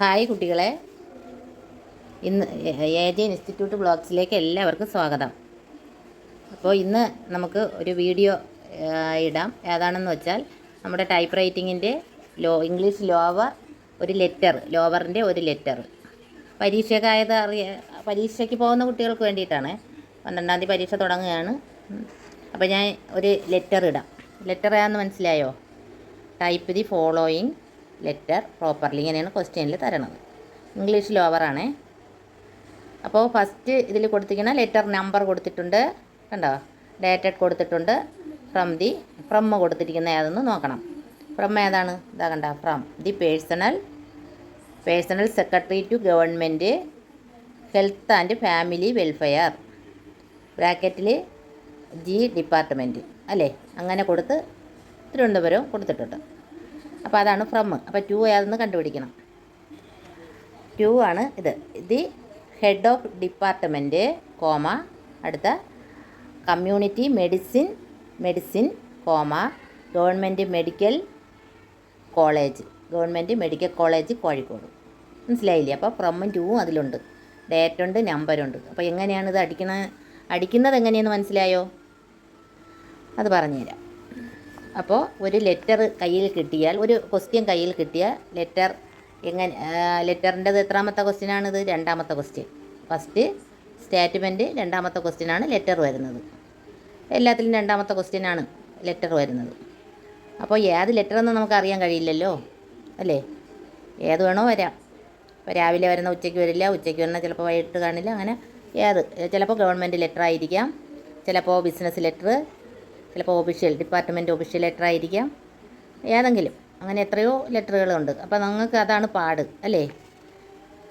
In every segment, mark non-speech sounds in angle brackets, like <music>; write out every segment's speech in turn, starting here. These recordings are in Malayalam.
ഹായ് കുട്ടികളെ. ഇന്ന് എ ജെ ഇൻസ്റ്റിറ്റ്യൂട്ട് ബ്ലോഗ്സിലേക്ക് എല്ലാവർക്കും സ്വാഗതം. അപ്പോൾ ഇന്ന് നമുക്ക് ഒരു വീഡിയോ ഇടാം. ഏതാണെന്ന് വെച്ചാൽ നമ്മുടെ ടൈപ്പ് റൈറ്റിങ്ങിന്റെ ലോ ഇംഗ്ലീഷ് ലോവർ ഒരു ലെറ്റർ ലോവറിന്റെ ഒരു ലെറ്റർ പരീക്ഷക്കായത് അറിയ പരീക്ഷയ്ക്ക് പോകുന്ന കുട്ടികൾക്ക് വേണ്ടിയിട്ടാണ്. പന്ത്രണ്ടാം തീയതി പരീക്ഷ തുടങ്ങുകയാണ്. അപ്പോൾ ഞാൻ ഒരു ലെറ്റർ ഇടാം. ലെറ്റർ ഏതാണെന്ന് മനസ്സിലായോ? Type the following letter properly ഇങ്ങനെയാണ് ക്വസ്റ്റ്യനിൽ തരണത്. ഇംഗ്ലീഷ് ലോവറാണേ. അപ്പോൾ ഫസ്റ്റ് ഇതിൽ കൊടുത്തിരിക്കുന്ന ലെറ്റർ നമ്പർ കൊടുത്തിട്ടുണ്ട്. കണ്ടോ? ഡേറ്റഡ് കൊടുത്തിട്ടുണ്ട്. ഫ്രം ദി ഫ്രം കൊടുത്തിരിക്കുന്ന ഏതെന്ന് നോക്കണം. ഫ്രം ഏതാണ്? ഇതാ കണ്ട from. The personal personal secretary to government health and family welfare. ബ്രാക്കറ്റിൽ ജി ഡിപ്പാർട്ട്മെന്റ് അല്ലേ? അങ്ങനെ കൊടുത്ത് തിരുവനന്തപുരം കൊടുത്തിട്ടുണ്ട്. അപ്പോൾ അതാണ് ഫ്രം അപ്പോൾ ടു ഏതെന്ന് കണ്ടുപിടിക്കണം. ടു ആണ് ഇത്. The head of department comma അടുത്ത community medicine medicine comma government medical college government medical college Kozhikode. മനസ്സിലായില്ലേ? അപ്പോൾ ഫ്രമും ടൂവും അതിലുണ്ട്. ഡേറ്റ് ഉണ്ട് നമ്പരുണ്ട് അപ്പോൾ എങ്ങനെയാണ് ഇത് അടിക്കണ അടിക്കുന്നത് എങ്ങനെയെന്ന് മനസ്സിലായോ? അത് പറഞ്ഞുതരാം. അപ്പോൾ ഒരു ലെറ്റർ കയ്യിൽ കിട്ടിയാൽ ഒരു ക്വസ്റ്റ്യൻ കയ്യിൽ കിട്ടിയാൽ ലെറ്റർ എങ്ങനെ ലെറ്ററിന്റെത് എത്രാമത്തെ ക്വസ്റ്റ്യനാണിത് രണ്ടാമത്തെ ക്വസ്റ്റ്യൻ ഫസ്റ്റ് സ്റ്റേറ്റ്മെന്റ് രണ്ടാമത്തെ ക്വസ്റ്റ്യനാണ് ലെറ്റർ വരുന്നത്. എല്ലാത്തിലും രണ്ടാമത്തെ ക്വസ്റ്റ്യനാണ് ലെറ്റർ വരുന്നത്. അപ്പോൾ ഏത് ലെറ്റർ എന്ന് നമുക്ക് അറിയാൻ കഴിയില്ലല്ലോ അല്ലേ? ഏത് വേണോ വരാം. ഇപ്പോൾ രാവിലെ വരുന്ന ഉച്ചയ്ക്ക് വരില്ല ഉച്ചയ്ക്ക് വരുന്ന ചിലപ്പോൾ വൈകിട്ട് കാണില്ല അങ്ങനെ ഏത് ചിലപ്പോൾ ഗവൺമെന്റ് ലെറ്റർ ആയിരിക്കാം ചിലപ്പോൾ ബിസിനസ് ലെറ്റർ ചിലപ്പോൾ ഒഫീഷ്യൽ ഡിപ്പാർട്ട്മെന്റ് ഒഫീഷ്യൽ ലെറ്റർ ആയിരിക്കാം. ഏതെങ്കിലും. അങ്ങനെ എത്രയോ ലെറ്ററുകളുണ്ട് അപ്പോൾ നിങ്ങൾക്ക് അതാണ് പാട് അല്ലേ?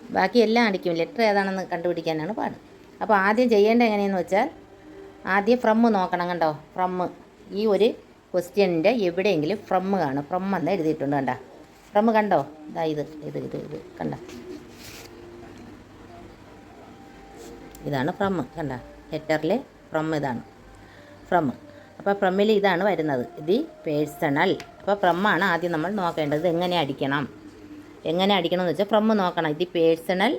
ബാക്കി എല്ലാം അടിക്കും. ലെറ്റർ ഏതാണെന്ന് കണ്ടുപിടിക്കാനാണ് പാട്. അപ്പോൾ ആദ്യം ചെയ്യേണ്ടത് എങ്ങനെയെന്ന് വെച്ചാൽ ആദ്യം ഫ്രം നോക്കണം കണ്ടോ? ഫ്രം ഈ ഒരു ക്വസ്റ്റ്യനിന്റെ എവിടെയെങ്കിലും ഫ്രം കാണും. ഫ്രം എന്ന് എഴുതിയിട്ടുണ്ട് കണ്ട. ഫ്രം കണ്ടോ? ഇതാ ഇത് ഇത് ഇത് ഇത്. കണ്ട. ഇതാണ് ഫ്രം കണ്ട. ലെറ്ററിലെ ഫ്രം ഇതാണ്. ഫ്രം അപ്പോൾ ഫ്രമ്മിൽ ഇതാണ് വരുന്നത്. ഇത് പേഴ്സണൽ. അപ്പോൾ ഫ്രമ്മാണ് ആദ്യം നമ്മൾ നോക്കേണ്ടത്. എങ്ങനെ അടിക്കണം? എങ്ങനെ അടിക്കണം എന്ന് വെച്ചാൽ ഫ്രം നോക്കണം. ഇത് പേഴ്സണൽ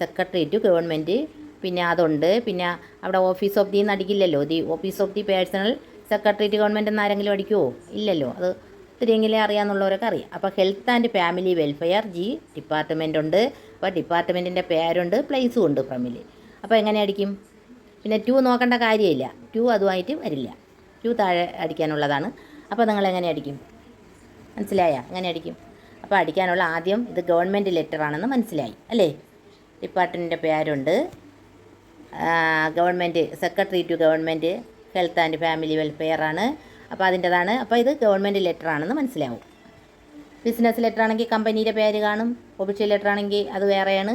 സെക്രട്ടറി ടു ഗവൺമെന്റ് പിന്നെ അതുണ്ട്. പിന്നെ അവിടെ ഓഫീസ് ഓഫ് ദി എന്ന് അടിക്കില്ലല്ലോ. The office of the personal secretary to government എന്നാരെങ്കിലും അടിക്കുമോ ഇല്ലല്ലോ. അത് ഒത്തിരിയെങ്കിലും അറിയാമെന്നുള്ളവരൊക്കെ അറിയാം. അപ്പോൾ health and family welfare G department ഉണ്ട്. അപ്പോൾ ഡിപ്പാർട്ട്മെന്റിന്റെ പേരുണ്ട് പ്ലേസും ഉണ്ട് ഫ്രമിൽ അപ്പോൾ എങ്ങനെ അടിക്കും? പിന്നെ ടു നോക്കേണ്ട കാര്യമില്ല. ടു അതുമായിട്ട് വരില്ല. ടു താഴെ അടിക്കാനുള്ളതാണ്. അപ്പോൾ നിങ്ങൾ എങ്ങനെ അടിക്കും? മനസ്സിലായ? എങ്ങനെ അടിക്കും? അപ്പോൾ അടിക്കാനുള്ള ആദ്യം ഇത് ഗവൺമെന്റ് ലെറ്റർ ആണെന്ന് മനസ്സിലായി അല്ലേ? ഡിപ്പാർട്ട്മെന്റിന്റെ പേരുണ്ട്. Government secretary to government health and family welfare ആണ്. അപ്പോൾ അതിന്റെതാണ് അപ്പോൾ ഇത് ഗവൺമെന്റ് ലെറ്റർ ആണെന്ന് മനസ്സിലാവും. ബിസിനസ് ലെറ്റർ ആണെങ്കിൽ കമ്പനിയുടെ പേര് കാണും ഒഫീഷ്യൽ ലെറ്റർ ആണെങ്കിൽ അത് വേറെയാണ്.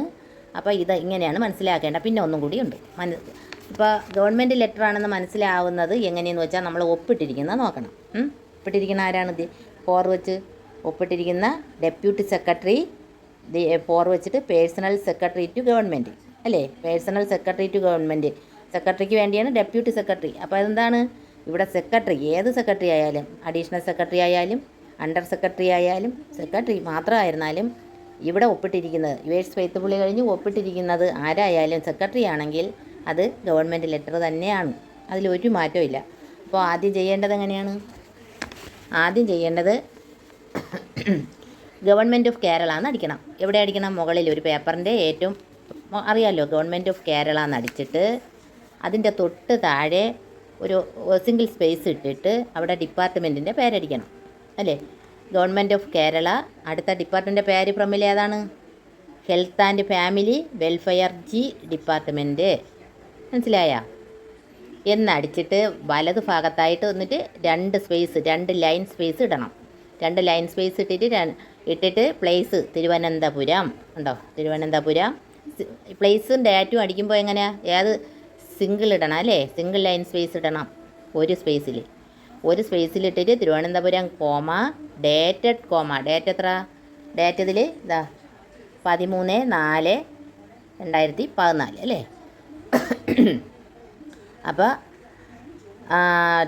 അപ്പോൾ ഇത് ഇങ്ങനെയാണ് മനസ്സിലാക്കേണ്ടത്. പിന്നെ ഒന്നും കൂടി ഉണ്ട്. ഇപ്പോൾ ഗവൺമെന്റ് ലെറ്റർ ആണെന്ന് മനസ്സിലാവുന്നത് എങ്ങനെയെന്ന് വെച്ചാൽ നമ്മൾ ഒപ്പിട്ടിരിക്കുന്നത് നോക്കണം. ഒപ്പിട്ടിരിക്കുന്ന ആരാണ് ഇത്? ഫോർ വെച്ച് ഒപ്പിട്ടിരിക്കുന്ന ഡെപ്യൂട്ടി സെക്രട്ടറി ഫോർ വെച്ചിട്ട് പേഴ്സണൽ സെക്രട്ടറി ടു ഗവൺമെന്റ് അല്ലേ? പേഴ്സണൽ സെക്രട്ടറി ടു ഗവൺമെന്റ് സെക്രട്ടറിക്ക് വേണ്ടിയാണ് ഡെപ്യൂട്ടി സെക്രട്ടറി അപ്പോൾ അതെന്താണ്? ഇവിടെ സെക്രട്ടറി ഏത് സെക്രട്ടറി ആയാലും അഡീഷണൽ സെക്രട്ടറി ആയാലും അണ്ടർ സെക്രട്ടറി ആയാലും സെക്രട്ടറി മാത്രമായിരുന്നാലും ഇവിടെ ഒപ്പിട്ടിരിക്കുന്നത് യുവേഴ്സ് ഫെയ്ത്തുപുള്ളി കഴിഞ്ഞ് ഒപ്പിട്ടിരിക്കുന്നത് ആരായാലും സെക്രട്ടറി ആണെങ്കിൽ അത് ഗവൺമെന്റ് ലെറ്റർ തന്നെയാണ്. അതിലൊരു മാറ്റവും ഇല്ല. അപ്പോൾ ആദ്യം ചെയ്യേണ്ടത് എങ്ങനെയാണ്? ആദ്യം ചെയ്യേണ്ടത് ഗവൺമെന്റ് ഓഫ് കേരള എന്ന് അടിക്കണം. എവിടെ അടിക്കണം? മുകളിൽ ഒരു പേപ്പറിന്റെ ഏറ്റവും അറിയാമല്ലോ ഗവൺമെന്റ് ഓഫ് കേരള എന്ന് അടിച്ചിട്ട് അതിന്റെ തൊട്ട് താഴെ ഒരു സിംഗിൾ സ്പേസ് ഇട്ടിട്ട് അവിടെ ഡിപ്പാർട്ട്മെന്റിന്റെ പേരടിക്കണം. അല്ലേ? ഗവൺമെന്റ് ഓഫ് കേരള അടുത്ത ഡിപ്പാർട്ട്മെന്റിന്റെ പേര് ഫ്രമിൽ ഏതാണ്? Health and family welfare G department. മനസ്സിലായ? എന്നടിച്ചിട്ട് വലത് ഭാഗത്തായിട്ട് വന്നിട്ട് രണ്ട് സ്പേസ് രണ്ട് ലൈൻ സ്പേസ് ഇടണം. രണ്ട് ലൈൻ സ്പേസ് ഇട്ടിട്ട് ഇട്ടിട്ട് പ്ലേസ് തിരുവനന്തപുരം. ഉണ്ടോ തിരുവനന്തപുരം. പ്ലേസും ഡാറ്റും അടിക്കുമ്പോൾ എങ്ങനെയാ? ഏത്? സിംഗിൾ ഇടണം അല്ലേ? സിംഗിൾ ലൈൻ സ്പേസ് ഇടണം. ഒരു സ്പേസിൽ ഒരു സ്പേസിൽ ഇട്ടിട്ട് Thiruvananthapuram comma dated comma date എത്ര? ഡേറ്റ് ഇതിൽ ഇതാ. പതിമൂന്ന് നാല് രണ്ടായിരത്തി പതിനാല് അല്ലേ? <clears throat> അപ്പോൾ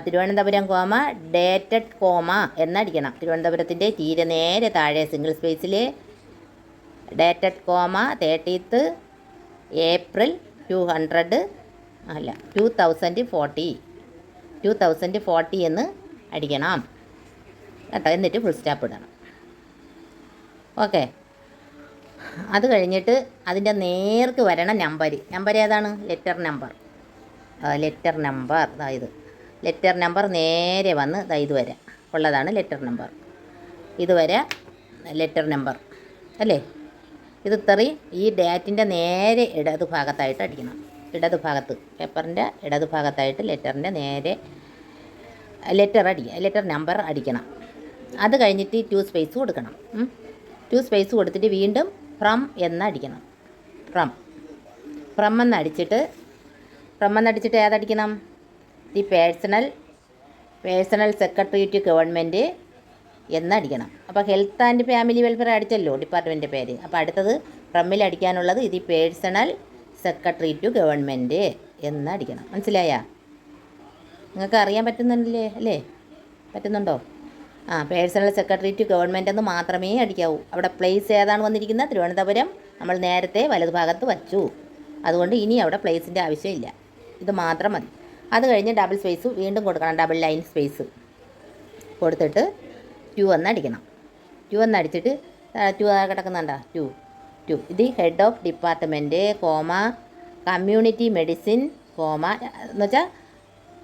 തിരുവനന്തപുരം കോമ ഡേറ്റഡ് കോമ എന്നടിക്കണം തിരുവനന്തപുരത്തിന്റെ തീരെ നേരെ താഴെ സിംഗിൾ സ്പേസിൽ dated comma thirtieth April two hundred അല്ല two thousand forty two thousand forty എന്ന് അടിക്കണം. കേട്ടോ എന്നിട്ട് ഫുൾ സ്റ്റാപ്പ് ഇടണം. ഓക്കെ അത് കഴിഞ്ഞിട്ട് അതിന്റെ നേർക്ക് വരണ നമ്പർ നമ്പർ ഏതാണ്? Letter number. Letter number. അതായത് ലെറ്റർ നമ്പർ നേരെ വന്ന് ദാ ഇതുവരെ ഉള്ളതാണ് ലെറ്റർ നമ്പർ. ഇതുവരെ ലെറ്റർ നമ്പർ. അല്ലേ? ഇത് ഇത്രയും ഈ ഡാറ്റിന്റെ നേരെ ഇടത് ഭാഗത്തായിട്ട് അടിക്കണം. ഇടത് ഭാഗത്ത്. പേപ്പറിന്റെ ഇടത് ഭാഗത്തായിട്ട് ലെറ്ററിന്റെ നേരെ ലെറ്റർ അടിക്കുക ലെറ്റർ നമ്പർ അടിക്കണം. അത് കഴിഞ്ഞിട്ട് ടു സ്പേസ് കൊടുക്കണം. ടു സ്പേസ് കൊടുത്തിട്ട് വീണ്ടും ഫ്രം എന്നടിക്കണം. ഫ്രം. ഫ്രം എന്നടിച്ചിട്ട് ഫ്രം എന്നടിച്ചിട്ട് ഏതടിക്കണം? The personal personal secretary to government എന്നടിക്കണം. അപ്പോൾ ഹെൽത്ത് ആൻഡ് ഫാമിലി വെൽഫെയർ അടിച്ചല്ലോ ഡിപ്പാർട്ട്മെന്റ് പേര്. അപ്പോൾ അടുത്തത് ഫ്രമ്മിൽ അടിക്കാനുള്ളത് ഇത് പേഴ്സണൽ സെക്രട്ടറി ടു ഗവൺമെന്റ് എന്നടിക്കണം. മനസ്സിലായാ? നിങ്ങൾക്ക് അറിയാൻ പറ്റുന്നുണ്ടല്ലേ? അല്ലേ? പറ്റുന്നുണ്ടോ? ആ പേഴ്സണൽ സെക്രട്ടറി ടു ഗവൺമെന്റ് എന്ന് മാത്രമേ അടിക്കാവൂ. അവിടെ പ്ലേസ് ഏതാണ് വന്നിരിക്കുന്നത്? തിരുവനന്തപുരം. നമ്മൾ നേരത്തെ വലതുഭാഗത്ത് വച്ചു. അതുകൊണ്ട് ഇനി അവിടെ പ്ലേസിന്റെ ആവശ്യമില്ല. ഇത് മാത്രം മതി. അത് കഴിഞ്ഞ് ഡബിൾ സ്പേസ് വീണ്ടും കൊടുക്കണം. ഡബിൾ ലൈൻ സ്പേസ് കൊടുത്തിട്ട് ടു എന്ന് അടിക്കണം. ടു എന്ന് അടിച്ചിട്ട് ടു കിടക്കുന്നുണ്ടോ? ടു ടു ഇത് head of department comma community medicine comma എന്ന് വെച്ചാൽ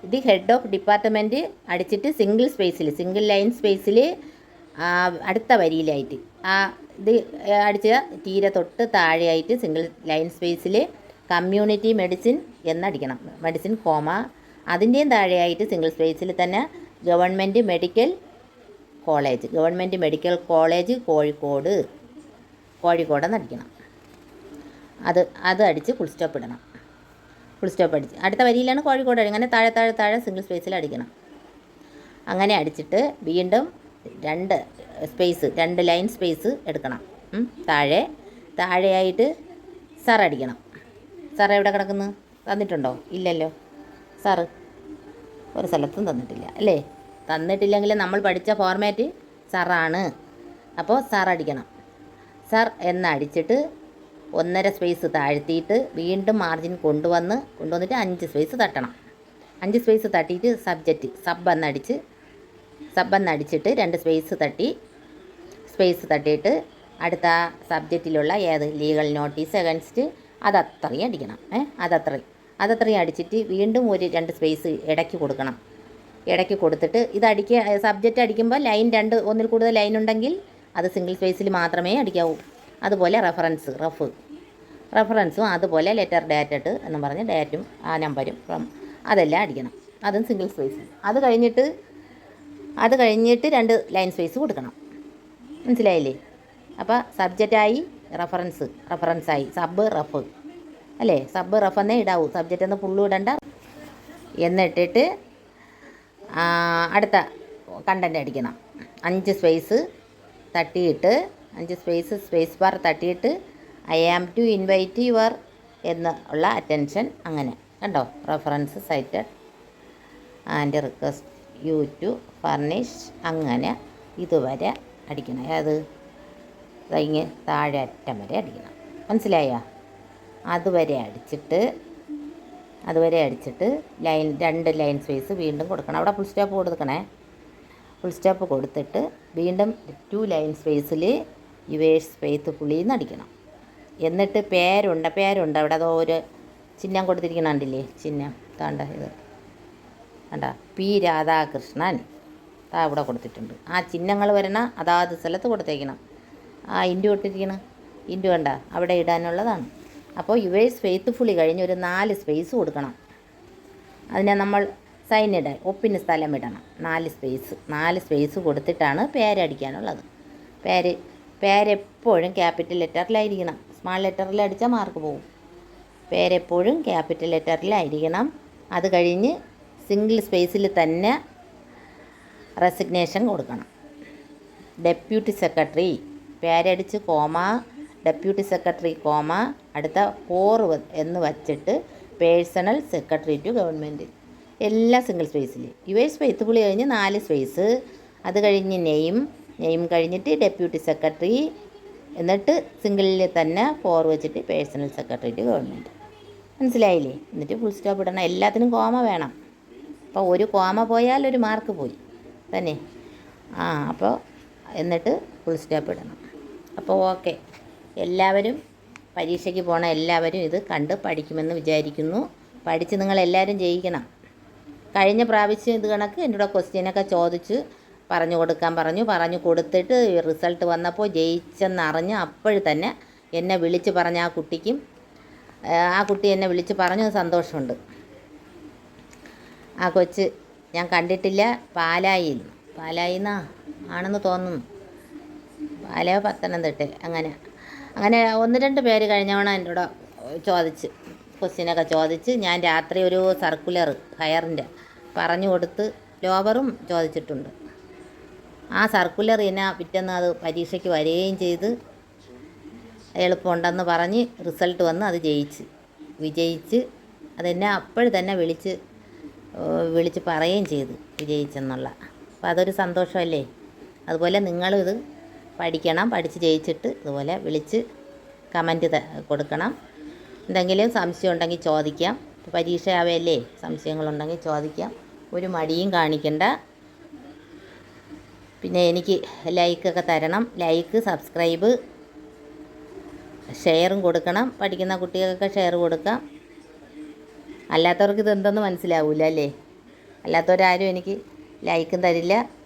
ഇത് ഹെഡ് ഓഫ് ഡിപ്പാർട്ട്മെന്റ് അടിച്ചിട്ട് സിംഗിൾ സ്പേസിൽ സിംഗിൾ ലൈൻ സ്പേസിൽ അടുത്ത വരിയിലായിട്ട്. ആ ഇത് അടിച്ച തീരെ തൊട്ട് താഴെയായിട്ട് സിംഗിൾ ലൈൻ സ്പേസിൽ കമ്മ്യൂണിറ്റി മെഡിസിൻ എന്നടിക്കണം. മെഡിസിൻ കോമ അതിന്റെയും താഴെയായിട്ട് സിംഗിൾ സ്പേസിൽ തന്നെ government medical college government medical college Kozhikode. Kozhikode എന്നടിക്കണം അത് അത് അടിച്ച് ഫുൾ സ്റ്റോപ്പ് ഇടണം. ഫുൾ സ്റ്റോപ്പ് അടിച്ച്. അടുത്ത വരിയിലാണ് കോഴിക്കോട് അങ്ങനെ താഴെ താഴെ താഴെ സിംഗിൾ സ്പേസിൽ അടിക്കണം. അങ്ങനെ അടിച്ചിട്ട് വീണ്ടും രണ്ട് സ്പേസ് രണ്ട് ലൈൻ സ്പേസ് എടുക്കണം. താഴെ. താഴെയായിട്ട് സാർ അടിക്കണം. സാർ എവിടെ കിടക്കുന്നു? തന്നിട്ടുണ്ടോ? ഇല്ലല്ലോ. സാറ് ഒരു സ്ഥലത്തും തന്നിട്ടില്ല. അല്ലേ? തന്നിട്ടില്ലെങ്കിൽ നമ്മൾ പഠിച്ച ഫോർമാറ്റ് സാറാണ് അപ്പോൾ സാർ അടിക്കണം. സാർ എന്ന് അടിച്ചിട്ട് ഒന്നര സ്പേസ് താഴ്ത്തിയിട്ട് വീണ്ടും മാർജിൻ കൊണ്ടുവന്ന് കൊണ്ടുവന്നിട്ട് അഞ്ച് സ്പേസ് തട്ടണം. അഞ്ച് സ്പേസ് തട്ടിയിട്ട് സബ്ജക്റ്റ് സബ് എന്നടിച്ച് സബ് എന്നടിച്ചിട്ട് രണ്ട് സ്പേസ് തട്ടി. സ്പേസ് തട്ടിയിട്ട് അടുത്ത സബ്ജക്റ്റിലുള്ള ഏത്? ലീഗൽ നോട്ടീസ് അഗൻസ്റ്റ് അതത്രയും അടിക്കണം. ഏ? അതത്രയും അതത്രയും അടിച്ചിട്ട് വീണ്ടും ഒരു രണ്ട് സ്പേസ് ഇടയ്ക്ക് കൊടുക്കണം. ഇടയ്ക്ക് കൊടുത്തിട്ട് ഇത് അടിക്കുക സബ്ജക്റ്റ് അടിക്കുമ്പോൾ ലൈൻ രണ്ട് ഒന്നിൽ കൂടുതൽ ലൈൻ ഉണ്ടെങ്കിൽ അത് സിംഗിൾ സ്പേസിൽ മാത്രമേ അടിക്കാവൂ. അതുപോലെ റെഫറൻസ് റഫ് റെഫറൻസും അതുപോലെ ലെറ്റർ ഡേറ്റഡ് എന്ന് പറഞ്ഞ് ഡേറ്റും ആ നമ്പരും അതെല്ലാം അടിക്കണം. അതും സിംഗിൾ സ്പേസ് അത് കഴിഞ്ഞിട്ട് അത് കഴിഞ്ഞിട്ട് രണ്ട് ലൈൻ സ്പേസ് കൊടുക്കണം. മനസ്സിലായില്ലേ? അപ്പോൾ സബ്ജക്റ്റായി റെഫറൻസ് റെഫറൻസായി സബ് റഫ് അല്ലേ? സബ് റഫ് എന്നേ ഇടാവൂ. സബ്ജക്റ്റ് എന്ന് ഫുള്ള് ഇടണ്ട. എന്നിട്ടിട്ട് അടുത്ത കണ്ടന്റ് അടിക്കണം. അഞ്ച് സ്പേസ് തട്ടിയിട്ട് അഞ്ച് സ്പേസ് സ്പേസ് ബാർ തട്ടിയിട്ട് I am to invite your എന്ന് ഉള്ള അറ്റൻഷൻ അങ്ങനെ. കണ്ടോ? Reference cited and request you to furnish അങ്ങനെ ഇതുവരെ അടിക്കണം. അത് കഴിഞ്ഞ് താഴെ അറ്റം വരെ അടിക്കണം. മനസ്സിലായോ? അതുവരെ അടിച്ചിട്ട് അതുവരെ അടിച്ചിട്ട് ലൈൻ രണ്ട് ലൈൻ സ്പേസ് വീണ്ടും കൊടുക്കണം. അവിടെ ഫുൾ സ്റ്റോപ്പ് കൊടുക്കണേ. ഫുൾ സ്റ്റോപ്പ് കൊടുത്തിട്ട് വീണ്ടും ടു ലൈൻ സ്പേസിൽ യുവേഴ്സ് ഫെയ്ത്ത് പുളിന്ന് അടിക്കണം എന്നിട്ട് പേരുണ്ട് പേരുണ്ട്. അവിടെ അതോ ഒരു ചിഹ്നം കൊടുത്തിരിക്കണം കണ്ടില്ലേ? ചിഹ്നം. താണ്ട ഇത്. കണ്ട? പി രാധാകൃഷ്ണൻ. താ ഇവിടെ കൊടുത്തിട്ടുണ്ട്. ആ ചിഹ്നങ്ങൾ വരണ അതാത് സ്ഥലത്ത് കൊടുത്തേക്കണം. ആ ഇൻഡു ഇട്ടിരിക്കണം ഇൻഡു കണ്ട? അവിടെ ഇടാനുള്ളതാണ്. അപ്പോൾ യുവേഴ്സ് ഫെയ്ത്ത് ഫുള്ളി കഴിഞ്ഞ് ഒരു നാല് സ്പേസ് കൊടുക്കണം. അതിനെ നമ്മൾ സൈൻ ഒപ്പിന് സ്ഥലം ഇടണം. നാല് സ്പേസ് നാല് സ്പേസ് കൊടുത്തിട്ടാണ് പേരടിക്കാനുള്ളത്. പേര് പേരെപ്പോഴും ക്യാപിറ്റൽ ലെറ്ററിലായിരിക്കണം. സ്മാൾ ലെറ്ററിൽ അടിച്ചാൽ മാർക്ക് പോകും പേരെപ്പോഴും ക്യാപിറ്റൽ ലെറ്ററിലായിരിക്കണം. അത് കഴിഞ്ഞ് സിംഗിൾ സ്പേസിൽ തന്നെ റെസിഗ്നേഷൻ കൊടുക്കണം. ഡെപ്യൂട്ടി സെക്രട്ടറി പേരടിച്ച് കോമ ഡെപ്യൂട്ടി സെക്രട്ടറി കോമ അടുത്ത ഫോർ എന്ന് വച്ചിട്ട് പേഴ്സണൽ സെക്രട്ടറി ടു ഗവൺമെന്റ്. എല്ലാ സിംഗിൾ സ്പേസിൽ. എസ് സ്പേസ് പുള്ളി കഴിഞ്ഞ് നാല് സ്പേസ്. അത് കഴിഞ്ഞ് നെയിം നെയിം കഴിഞ്ഞിട്ട് ഡെപ്യൂട്ടി സെക്രട്ടറി എന്നിട്ട് സിംഗിളിൽ തന്നെ ഫോർ വെച്ചിട്ട് പേഴ്സണൽ സെക്രട്ടറി ഗവൺമെന്റ് മനസ്സിലായില്ലേ? എന്നിട്ട് ഫുൾ സ്റ്റോപ്പ് ഇടണം. എല്ലാത്തിനും കോമ വേണം. അപ്പോൾ ഒരു കോമ പോയാൽ ഒരു മാർക്ക് പോയി. തന്നെ? ആ അപ്പോൾ എന്നിട്ട് ഫുൾ സ്റ്റോപ്പ് ഇടണം. അപ്പോൾ ഓക്കെ എല്ലാവരും പരീക്ഷയ്ക്ക് പോണ എല്ലാവരും ഇത് കണ്ട് പഠിക്കുമെന്ന് വിചാരിക്കുന്നു. പഠിച്ച് നിങ്ങളെല്ലാവരും ജയിക്കണം. കഴിഞ്ഞ പ്രാവശ്യം ഇത് കണക്ക് കൂടെ ക്വസ്റ്റ്യനൊക്കെ ചോദിച്ച് പറഞ്ഞു കൊടുക്കാൻ പറഞ്ഞു. പറഞ്ഞു കൊടുത്തിട്ട് റിസൾട്ട് വന്നപ്പോൾ ജയിച്ചെന്നറിഞ്ഞ് അപ്പോഴ് തന്നെ എന്നെ വിളിച്ച് പറഞ്ഞ ആ കുട്ടിക്കും ആ, കുട്ടി എന്നെ വിളിച്ച് പറഞ്ഞു സന്തോഷമുണ്ട്. ആ കൊച്ച് ഞാൻ കണ്ടിട്ടില്ല പാലായിൽ പാലായിന്നാ? ആണെന്ന് തോന്നുന്നു. പാലയോ പത്തനംതിട്ട അങ്ങനെ അങ്ങനെ ഒന്ന് രണ്ട് പേര് കഴിഞ്ഞവണ കൂടെ ചോദിച്ച് ക്വസ്റ്റ്യനൊക്കെ ചോദിച്ച്. ഞാൻ രാത്രി ഒരു സർക്കുലർ ഹയറിന്റെ പറഞ്ഞു കൊടുത്ത് ലോവറും ചോദിച്ചിട്ടുണ്ട്. ആ സർക്കുലർ ഇന പിറ്റേന്ന് അത് പരീക്ഷയ്ക്ക് വരികയും ചെയ്ത് എളുപ്പമുണ്ടെന്ന് പറഞ്ഞ് റിസൾട്ട് വന്ന് അത് ജയിച്ച്. വിജയിച്ച് അതെന്നെ അപ്പോഴും തന്നെ വിളിച്ച് വിളിച്ച് പറയുകയും ചെയ്തു വിജയിച്ചെന്നുള്ള. അപ്പോൾ അതൊരു സന്തോഷമല്ലേ? അതുപോലെ നിങ്ങളും ഇത് പഠിക്കണം പഠിച്ച് ജയിച്ചിട്ട് ഇതുപോലെ വിളിച്ച് കമന്റ് കൊടുക്കണം. എന്തെങ്കിലും സംശയം ഉണ്ടെങ്കിൽ ചോദിക്കാം. പരീക്ഷ ആവല്ലേ സംശയങ്ങളുണ്ടെങ്കിൽ ചോദിക്കാം. ഒരു മടിയും കാണിക്കണ്ട. പിന്നെ എനിക്ക് ലൈക്കൊക്കെ തരണം. ലൈക്ക് സബ്സ്ക്രൈബ് ഷെയറും കൊടുക്കണം. പഠിക്കുന്ന കുട്ടികൾക്കൊക്കെ ഷെയർ കൊടുക്കാം. അല്ലാത്തവർക്ക് ഇത് എന്തെന്ന് മനസ്സിലാവില്ല അല്ലേ? അല്ലാത്തവരാരും എനിക്ക് ലൈക്കും തരില്ല.